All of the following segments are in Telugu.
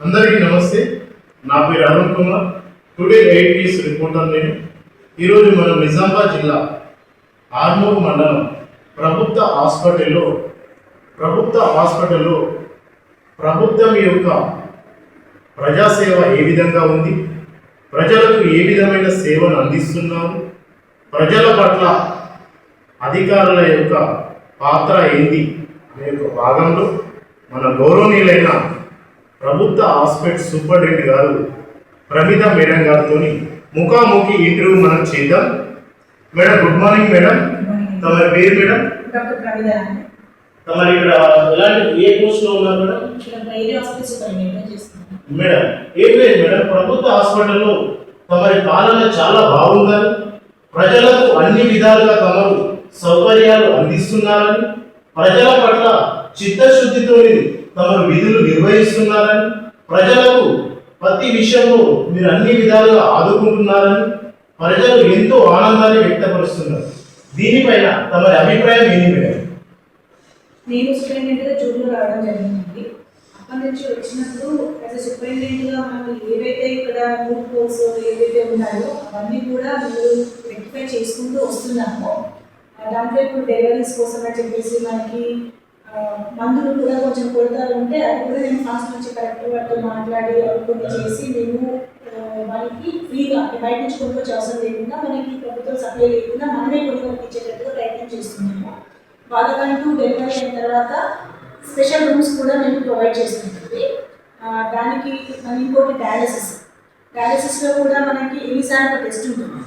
అందరికీ నమస్తే. నా పేరు Arun Kumar. Today eight piece reporter నేను. ఈరోజు మనం నిజామాబాద్ జిల్లా ఆర్మూర్ మండలం ప్రభుత్వ హాస్పిటల్లో ప్రభుత్వ హాస్పిటల్లో ప్రభుత్వం యొక్క ప్రజాసేవ ఏ విధంగా ఉంది? ప్రజలకు ఏ విధమైన సేవను అందిస్తున్నారు? ప్రజల పట్ల అధికారుల యొక్క పాత్ర ఏంది? అనే యొక్క భాగంలో మన గౌరవనీయులైన ప్రభుత్వ హాస్పిటల్ సూపరింటెండెంట్ గారు ప్రమిత మేడం గారితో ముఖాముఖి ఇంటర్వ్యూ మనం చేద్దాం. Madam good morning madam. తమరి పేరు మేడం? డాక్టర్. తమరి ఇక్కడ ఎలాంటి ఏ పోస్ట్లో ఉన్నారు మేడం? మేడం ఏం లేదు మేడం ప్రభుత్వ హాస్పిటల్లో తమరి పాలన చాలా బాగుందని ప్రజలకు అన్ని విధాలుగా తమరు సౌకర్యాలు అందిస్తున్నారని ప్రజల పట్ల చిత్తశుద్ధితో తమ విధులు నిర్వహిస్తున్నారని ప్రజలకు ప్రతి విషయంలో మీరు అన్ని విధాలుగా ఆదుకుంటున్నారని ప్రజలు ఎంతో ఆనందాన్ని వ్యక్తపరుస్తున్నారు. దీనిపైన తమ అభిప్రాయం ఏమి మేడం? నేను సూపరింటెండెంట్గా జూన్లో రావడం జరిగింది అక్కడి నుంచి వచ్చినప్పుడు యాజ్ సూపరింటెండెంట్గా మనం ఏవైతే ఇక్కడ రూట్ కోర్స్ ఏవైతే ఉన్నాయో అవన్నీ కూడా మీరు రెక్టిఫై చేసుకుంటూ వస్తున్నాము. దాంట్లో ఇప్పుడు డెలివరీస్ కోసం అని చెప్పేసి మనకి మందులు కూడా కొంచెం కొడతారు ఉంటే అది కూడా నేను ఫాస్ట్ నుంచి కరెక్ట్ వాటితో మాట్లాడి అవి కొన్ని చేసి మేము మనకి వాళ్ళకి ఫ్రీగా బయట నుంచి కొనుక్కొచ్చే అవసరం లేకుండా మనకి ప్రభుత్వం సప్లై లేకుండా మనమే కొనుక్కొని ఇచ్చేటట్టుగా ప్రయత్నం చేస్తున్నాము. వాళ్ళకంటూ డెలివరీ అయిన తర్వాత స్పెషల్ రూమ్స్ కూడా మేము ప్రొవైడ్ చేస్తుంటుంది దానికి మన ఇంకోటి డయాలసిస్ డయాలసిస్లో కూడా మనకి ఎన్నిసార్లు టెస్ట్ ఉంటుంది.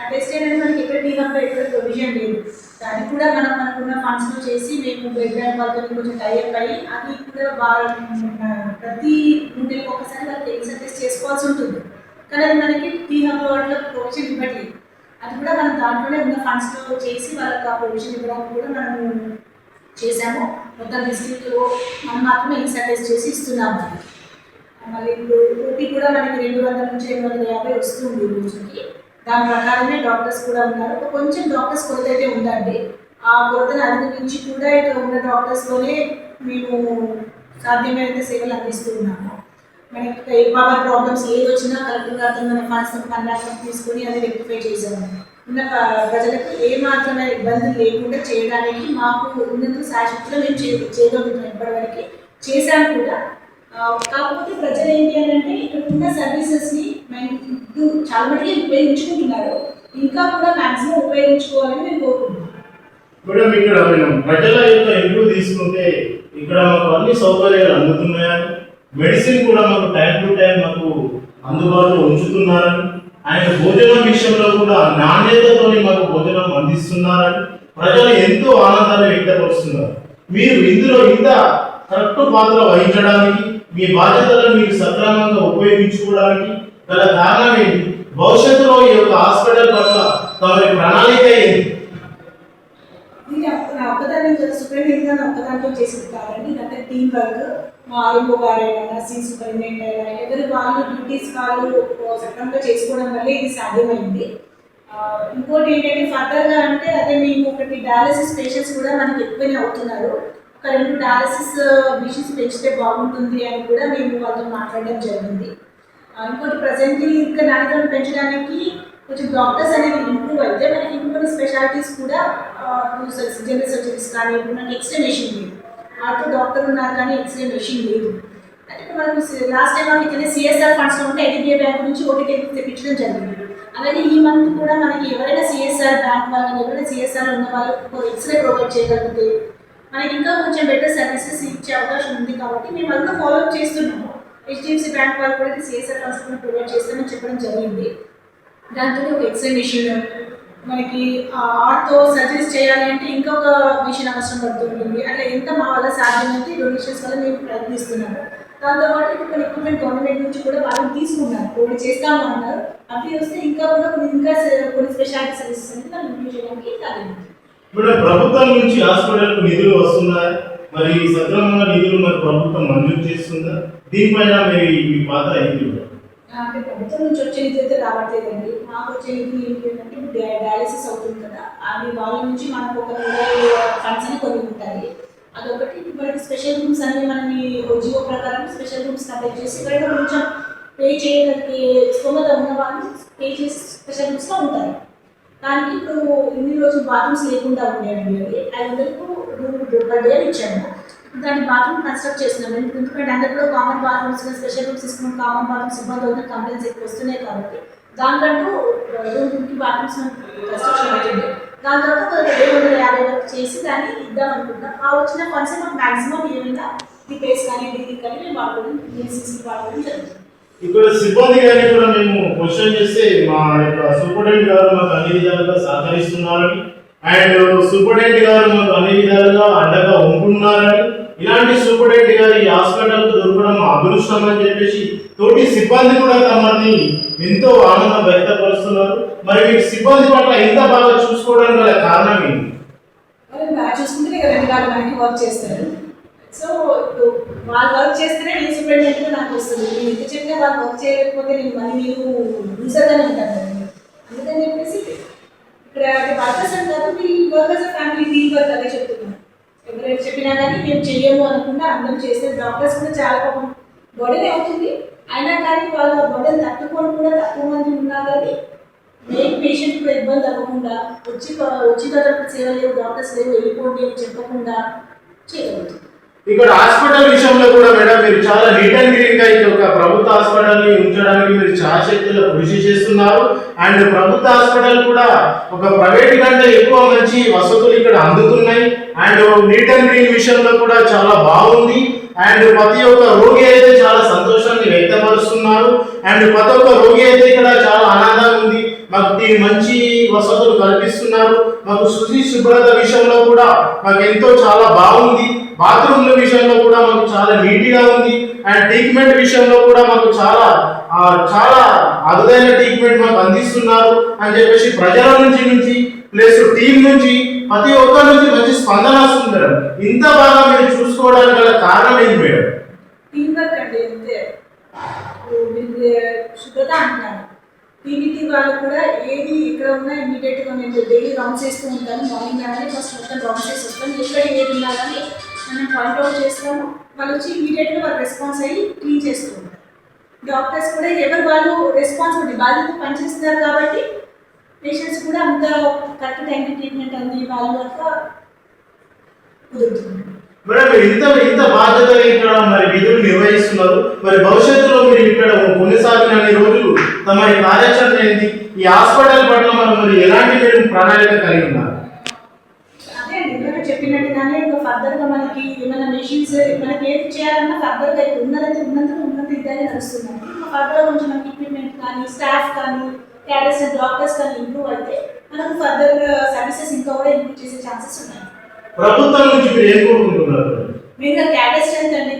ఆ అనేది ఏంటంటే మనకి ఎక్కడ టీ హబ్లో ఎక్కడ ప్రొవిజన్ లేదు. అది కూడా మనం మనకున్న ఫండ్స్లో చేసి మేము బెడ్ బ్యాంక్ వాళ్ళతో కొంచెం టైఅప్ అయ్యి అది కూడా వాళ్ళ ప్రతి గుండెలకు ఒకసారి వాళ్ళకి ఎన్నిసార్ చేసుకోవాల్సి ఉంటుంది. కానీ అది మనకి టీ హబ్లో అట్లా ప్రొవిజన్ ఇవ్వట్లేదు. అది కూడా మనం దాంట్లోనే ఉన్న ఫండ్స్లో చేసి వాళ్ళకి ఆ ప్రొవిజన్ ఇవ్వడానికి కూడా మనము చేశాము. మొత్తం డిస్ట్రిక్ట్లో మనం మాత్రమే ఇన్సర్టైజ్ చేసి ఇస్తున్నాము. మళ్ళీ ఇప్పుడు ఓపీ కూడా మనకి రెండు వందల నుంచి రెండు వందల యాభై వస్తుంది రోజుకి. దాని ప్రకారమే డాక్టర్స్ కూడా ఉన్నారు. ఒక కొంచెం డాక్టర్స్ కొరత అయితే ఉందండి. ఆ కొరతను అధిగమించి కూడా ఇక్కడ ఉన్న డాక్టర్స్తోనే మేము సాధ్యమైనంత సేవలు అందిస్తున్నాము మనకి ఏ పవర్ ప్రాబ్లమ్స్ ఏది వచ్చినా కలెక్టర్ గారితో మన ఫండ్స్ కండక్ట్ తీసుకొని అది రెక్టిఫై చేసాము ఉన్న ప్రజలకు ఏ మాత్రమే ఇబ్బందులు లేకుండా చేయడానికి మాకు ఉన్నంత శాశ్వతలో మేము చే చేయగలుగుతున్నాం ఇప్పటివరకు. చేశాను కూడా. కాకపోతే ప్రజలు ఏంటి అని అంటే ఇక్కడ ఉన్న సర్వీసెస్ని మేము చాలా మటుకి ఉపయోగించుకుంటున్నారు. ఇంకా కూడా మాక్సిమం ఉపయోగించుకోవాలని నేను కోరుకుంటున్నాను. మేడం ఇక్కడ మనం ప్రజల యొక్క ఇంటర్వ్యూ తీసుకుంటే ఇక్కడ మాకు అన్ని సౌకర్యాలు అందుతున్నాయని మెడిసిన్ కూడా మాకు టైం టు టైం మాకు అందుబాటులో ఉంచుతున్నారని ఆయన భోజనం విషయంలో కూడా నాణ్యతతో మాకు భోజనం అందిస్తున్నారని ప్రజలు ఎంతో ఆనందాన్ని వ్యక్తపరుస్తున్నారు. మీరు ఇందులో ఇంత కరెక్ట్ పాత్ర వహించడానికి మీ బాధ్యతలను మీరు సక్రమంగా ఉపయోగించుకోవడానికి గల కారణం ఏంటి? భవిష్యత్తులో ఈ యొక్క హాస్పిటల్ పట్ల తమ ప్రణాళిక ఏంటి? ఒక్కదాన్ని సూపరింటెండెంట్ ఒక్కదాంతో చేసేది కాదండి అంటే టీం వర్క్ మా ఆర్ఎంఓ గారైనా నర్సింగ్ సూపరింటెండెంట్ అయినా ఎవరి వాళ్ళు డ్యూటీస్ వాళ్ళు సక్రమంగా చేసుకోవడం వల్ల ఇది సాధ్యమైంది. ఇంకోటి ఏంటంటే ఫర్దర్గా అంటే అదే మేము ఒకటి డయాలసిస్ పేషెంట్స్ కూడా మనకి ఎక్కువనే అవుతున్నారు. ఒక రెండు డయాలసిస్ మిషన్స్ పెంచితే బాగుంటుంది అని కూడా మేము వాళ్ళతో మాట్లాడడం జరిగింది. ఇంకోటి ప్రజెంట్లీ ఇంకా నాణ్యతను పెంచడానికి కొంచెం డాక్టర్స్ అనేది ఇంప్రూవ్ అయితే మనకి ఇంకొన్ని స్పెషాలిటీస్ కూడా జనరల్ సర్జరీస్ కానీ ఇప్పుడు మనకి ఎక్స్రే మెషిన్ లేదు. ఆటో డాక్టర్ ఉన్నారు కానీ ఎక్స్రే మెషిన్ లేదు. అంటే మనం లాస్ట్ టైం మనకి సిఎస్ఆర్ ఫండ్స్ ఉంటే ఐడిబిఐ బ్యాంక్ నుంచి ఓటీటీ తెప్పించడం జరిగింది. అలాగే ఈ మంత్ కూడా మనకి ఎవరైనా సిఎస్ఆర్ బ్యాంక్ వాళ్ళని ఎవరైనా సిఎస్ఆర్ ఉన్న వాళ్ళు ఎక్స్రే ప్రొవైడ్ చేయగలిగితే మనకి ఇంకా కొంచెం బెటర్ సర్వీసెస్ ఇచ్చే అవకాశం ఉంది కాబట్టి మేము అంతా ఫాలో అప్ చేస్తున్నాము. హెచ్డిఎఫ్సి బ్యాంక్ వాళ్ళు కూడా సిఎస్ఆర్ ఫండ్స్ కూడా ప్రొవైడ్ చేస్తామని చెప్పడం జరిగింది. దాంతో ఒక ఎక్స్రే మనకి ఆర్తో సజెస్ట్ చేయాలి అంటే ఇంకొక మిషన్ అవసరం పడుతుంటుంది. అట్లా ఎంత మా వల్ల సాధ్యమైతే డొనేషన్స్ వల్ల మేము ప్రయత్నిస్తున్నాము. దాంతోపాటు ఇప్పుడు కొన్ని ఎక్విప్మెంట్ గవర్నమెంట్ నుంచి కూడా వాళ్ళు తీసుకున్నారు కోవిడ్ చేస్తాము అన్నారు. అవి వస్తే ఇంకా కూడా కొన్ని ఇంకా కొన్ని స్పెషాలిటీ సర్వీసెస్ అనేది మనం ఇంప్రూవ్ చేయడానికి సాధ్యమవుతుంది ఇప్పుడు ప్రభుత్వం నుంచి హాస్పిటల్కు నిధులు వస్తున్నాయి? మరి సక్రమంగా నిధులు మరి ప్రభుత్వం మంజూరు చేస్తుందా? దీనిపైన మీరు మీ పాత్ర ఏంటి అంటే ప్రభుత్వం నుంచి వచ్చే నిధి అయితే రావట్లేదండి మాకు వచ్చే నిధి ఏంటి అంటే డయాలసిస్ అవుతుంది కదా అవి వాళ్ళ నుంచి మనకు ఒక ఫండ్స్ అని కొన్ని ఉంటాయి అదొకటి మనకి స్పెషల్ రూమ్స్ అనేవి మనకి జియో ప్రకారం స్పెషల్ రూమ్స్ కండక్ట్ చేసి ఇక్కడ కొంచెం పే చేయడానికి స్తోమత ఉన్న వాళ్ళు పే చేసి స్పెషల్ రూమ్స్లో ఉంటారు దానికి ఇప్పుడు ఇన్ని రోజులు బాత్రూమ్స్ లేకుండా ఉండేవి అవి అందరికీ రూమ్ పర్ డే ఇచ్చాము దాని బాత్రూమ్ కన్స్ట్రక్ట్ చేస్తున్నాం. ఎందుకంటే అందరిలో కామన్ బాత్రూమ్స్ స్పెషల్ రూమ్స్ తీసుకున్నాం కామన్ బాత్రూమ్స్ ఇబ్బంది అవుతుంది కంప్లైంట్స్ ఎక్కువ వస్తున్నాయి కాబట్టి. దానికంటూ రూమ్కి బాత్రూమ్స్ కన్స్ట్రక్షన్ అవుతుంది. దాని తర్వాత రెండు వందల యాభై వరకు చేసి దాన్ని ఇద్దాం అనుకుంటున్నాం. ఆ వచ్చిన ఫండ్స్ మాకు మాక్సిమం ఏమైనా రిపేర్స్ కానీ డిగ్రీ కానీ మేము వాడుకోవడం మెడిసిన్స్ వాడుకోవడం జరుగుతుంది. ఇక్కడ సిబ్బంది గారిని కూడా మేము క్వశ్చన్ చేస్తే మా యొక్క సూపరింటెండెంట్ గారు మాకు అన్ని విధాలుగా సహకరిస్తున్నారని అండ్ సూపరింటెండెంట్ గారు మాకు అన్ని విధాలుగా అండగా ఉంటున్నారని ఇలాంటి సూపరింటెండెంట్ గారి ఈ హాస్పిటల్ దొరకడం మా అదృష్టం అని చెప్పేసి తోటి సిబ్బంది కూడా తమని ఎంతో ఆనందం వ్యక్తపరుస్తున్నారు. మరి మీకు సిబ్బంది పట్ల ఎంత బాగా చూసుకోవడానికి గల కారణం ఏంటి? వాళ్ళు బాగా చూసుకుంటే కదా రెండు వాళ్ళు మనకి వర్క్ చేస్తారు. సో వాళ్ళు వర్క్ చేస్తేనే నేను సూపరింటెండెంట్గా నాకు వస్తుంది. నేను ఎంత చెప్పినా వాళ్ళు వర్క్ చేయకపోతే నేను మళ్ళీ నేను యూజర్గానే ఉంటాను అందుకని చెప్పేసి ఇక్కడ వర్కర్స్ అంటారు. మీ వర్కర్స్ ఫ్యామిలీ టీమ్ వర్క్ అదే చెప్తున్నాను ఎవరైనా చెప్పినా కానీ మేము చెయ్యము అనుకుంటే అందరం చేస్తే డాక్టర్స్ కూడా చాలా పాపం. బర్డెన్ అవుతుంది. అయినా కానీ వాళ్ళ బర్డెన్ తట్టుకొని కూడా తక్కువ మంది ఉన్నా కానీ మెయిన్ పేషెంట్ కూడా ఇబ్బంది అవ్వకుండా వచ్చి వచ్చి తర్వాత సేవ లేవు డాక్టర్స్ లేవు వెళ్ళిపోండి అని చెప్పకుండా చేయగలుగుతుంది ఇక్కడ హాస్పిటల్ విషయంలో కూడా మేడం మీరు చాలా నీట్ అండ్ క్లీన్గా ఈ ఒక ప్రభుత్వ హాస్పిటల్ని ఉంచడానికి మీరు చాలా శక్తిలో కృషి చేస్తున్నారు. అండ్ ప్రభుత్వ హాస్పిటల్ కూడా ఒక ప్రైవేట్ కంటే ఎక్కువ మంచి వసతులు ఇక్కడ అందుతున్నాయి. అండ్ నీట్ అండ్ క్లీన్ విషయంలో కూడా చాలా బాగుంది. అండ్ ప్రతి ఒక్క రోగి అయితే చాలా సంతోషాన్ని వ్యక్తపరుస్తున్నారు. అండ్ ప్రతి ఒక్క రోగి అయితే ఇక్కడ చాలా ఆనందంగా ఉంది. మాకు మంచి వసతులు కల్పిస్తున్నారు. మాకు శుచి శుభ్రత విషయంలో కూడా మాకు ఎంతో చాలా బాగుంది. బాత్రూమ్ల విషయంలో కూడా మాకు చాలా నీట్గా ఉంది. అండ్ ట్రీట్మెంట్ విషయంలో కూడా మాకు చాలా చాలా అరుదైన ట్రీట్మెంట్ మాకు అందిస్తున్నారు. అని చెప్పేసి ప్రజల నుంచి నుంచి ప్లస్ టీం నుంచి ప్రతి ఒక్కరి నుంచి మంచి స్పందన వస్తుంది మేడం. ఇంత బాగా మీరు చూసుకోవడానికి గల కారణం ఏంటి మేడం? వర్క్ శుభ్రత అంటారు టీవీటీ వాళ్ళు కూడా ఏది ఇక్కడ ఉన్నా ఇమీడియట్గా నేను డైలీ రౌండ్ చేస్తూ ఉంటాను మార్నింగ్ కానీ ఫస్ట్ మొత్తం రౌండ్ చేసి వస్తాను ఎక్కడ ఏది ఉన్నా కానీ మనం పాయింట్అవుట్ చేస్తాము. వాళ్ళు వచ్చి ఇమీడియట్గా వాళ్ళు రెస్పాన్స్ అయ్యి క్లీన్ చేస్తూ ఉంటారు. డాక్టర్స్ కూడా ఎవరు వాళ్ళు రెస్పాన్సిబిలిటీ బాధ్యత పనిచేస్తున్నారు కాబట్టి పేషెంట్స్ కూడా అంత కరెక్ట్ టైంకి ట్రీట్మెంట్ అంది వాళ్ళు అట్లా కుదురుతుంది. మేడం ఇంత ఇంత బాధ్యతగా ఇక్కడ మరి విధులు నిర్వహిస్తున్నారు. మరి భవిష్యత్తులో మీరు ఇక్కడ కొనసాగిన రోజులు తమ కార్యాచరణ ఏంటి? ఈ హాస్పిటల్ పట్ల మనం మరి ఎలాంటి మీరు ప్రణాళిక కలిగి ఉన్నారు? అదే చెప్పినట్టుగానే ఇంకా ఫర్దర్గా మనకి ఏమైనా మెషిన్స్ మనకి ఏది చేయాలన్నా ఫర్దర్గా గా ఉన్నదైతే ఉన్నంత ఉన్నంత ఇద్దరే నడుస్తున్నాయి ఇంకా ఫర్దర్గా కొంచెం మనకి ఎక్విప్మెంట్ కానీ స్టాఫ్ కానీ క్యాడర్స్ డాక్టర్స్ కానీ ఇంప్రూవ్ అయితే మనకు ఫర్దర్ సర్వీసెస్ ఇంకా కూడా ఇంప్రూవ్ చేసే ఛాన్సెస్ ఉన్నాయి. ప్రభుత్వం నుంచి మీరు ఏం కోరుకుంటున్నారు?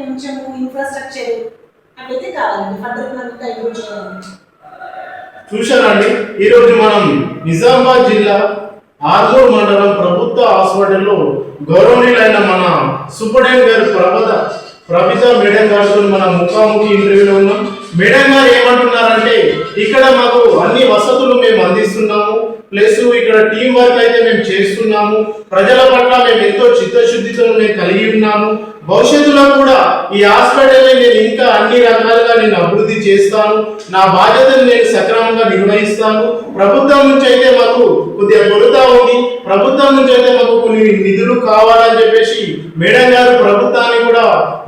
కొంచెం ఇన్ఫ్రాస్ట్రక్చర్ కావాలండి. ఫర్దర్ మనం ఇంకా ఇంప్రూవ్ చేయాలండి చూశారండి ఈరోజు మనం నిజామాబాద్ జిల్లా ఆర్మూర్ మండలం ప్రభుత్వ హాస్పిటల్లో గౌరవనీయులైన మన సూపరింటెండెంట్ గారు ప్రభత ప్రభిత మేడం గారితో మన ముఖాముఖి ఇంటర్వ్యూలో ఉన్నాం. మేడం గారు ఏమంటున్నారంటే ఇక్కడ మాకు అన్ని వసతులు మేము అందిస్తున్నాము. ప్లస్ ఇక్కడ టీం వర్క్ అయితే మేము చేస్తున్నాము. ప్రజల పట్ల మేము ఎంతో చిత్తశుద్ధితో మేము కలిగి ఉన్నాము. భవిష్యత్తులో కూడా ఈ హాస్పిటల్ని నేను ఇంకా అన్ని రకాలుగా నేను అభివృద్ధి చేస్తాను. నా బాధ్యతను నేను సక్రమంగా నిర్వహిస్తాము. ప్రభుత్వం నుంచి అయితే మాకు కొద్దిగా కొరత ఉంది. ప్రభుత్వం నుంచి అయితే మాకు కొన్ని నిధులు కావాలని చెప్పేసి మేడం గారు ప్రభుత్వాన్ని కూడా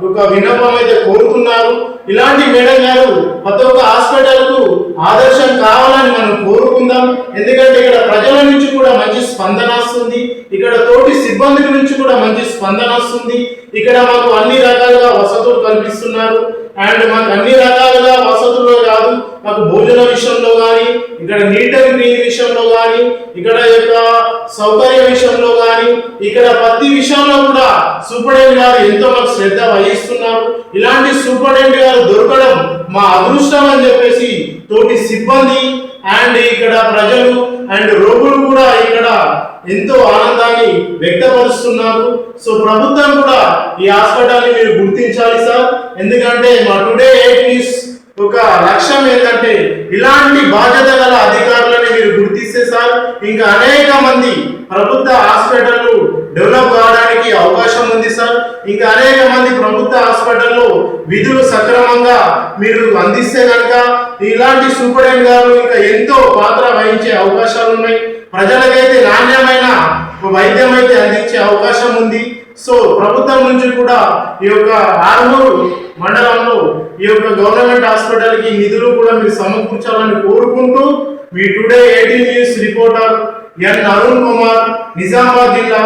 ఒక విన్నపం అయితే కోరుతున్నారు ఇలాంటి మేడం గారు ప్రతి ఒక్క హాస్పిటల్కు ఆదర్శం కావాలని మనం కోరుకుందాం. ఎందుకంటే ఇక్కడ ప్రజల నుంచి కూడా మంచి స్పందన వస్తుంది. ఇక్కడ తోటి సిబ్బంది నుంచి కూడా మంచి స్పందన వస్తుంది. ఇక్కడ మాకు అన్ని రకాలుగా వసతులు కల్పిస్తున్నారు. అండ్ మాకు అన్ని రకాలుగా వసతులు కాదు. మాకు భోజన విషయంలో కానీ ఇక్కడ నీట్ అండ్ క్లీన్ విషయంలో కానీ ఇక్కడ యొక్క సౌకర్య విషయంలో కానీ ఇక్కడ ప్రతి విషయంలో కూడా సూపరింటెండెంట్ గారు ఎంతో మాకు శ్రద్ధ వహిస్తున్నారు. ఇలాంటి సూపరింటెండెంట్ గారు దొరకడం మా అదృష్టం అని చెప్పేసి తోటి సిబ్బంది అండ్ ఇక్కడ ప్రజలు అండ్ రోగులు కూడా ఇక్కడ ఎంతో ఆనందాన్ని వ్యక్తపరుస్తున్నారు. సో ప్రభుత్వం కూడా ఈ హాస్పిటల్ని మీరు గుర్తించాలి సార్. ఎందుకంటే మా టుడే ఎయిట్ న్యూస్ ఒక లక్ష్యం ఏంటంటే ఇలాంటి బాధ్యత గల అధికారులని మీరు గుర్తిస్తే సార్ ఇంకా అనేక మంది ప్రభుత్వ హాస్పిటల్లు డెవలప్ కావడానికి అవకాశం ఉంది సార్. ఇంకా అనేక మంది ప్రభుత్వ హాస్పిటల్లో విధులు సక్రమంగా మీరు అందిస్తే కనుక ఇలాంటి సూపరింటెండెంట్ గారు ఇంకా ఎంతో పాత్ర వహించే అవకాశాలు ఉన్నాయి. ప్రజలకైతే నాణ్యమైన వైద్యం అయితే అందించే అవకాశం ఉంది. సో ప్రభుత్వం నుంచి కూడా ఈ యొక్క ఆర్మూరు మండలంలో ఈ యొక్క గవర్నమెంట్ హాస్పిటల్కి నిధులు కూడా మీరు సమకూర్చాలని కోరుకుంటూ మీ today AT news reporter N Arun Kumar Nizamabad జిల్లా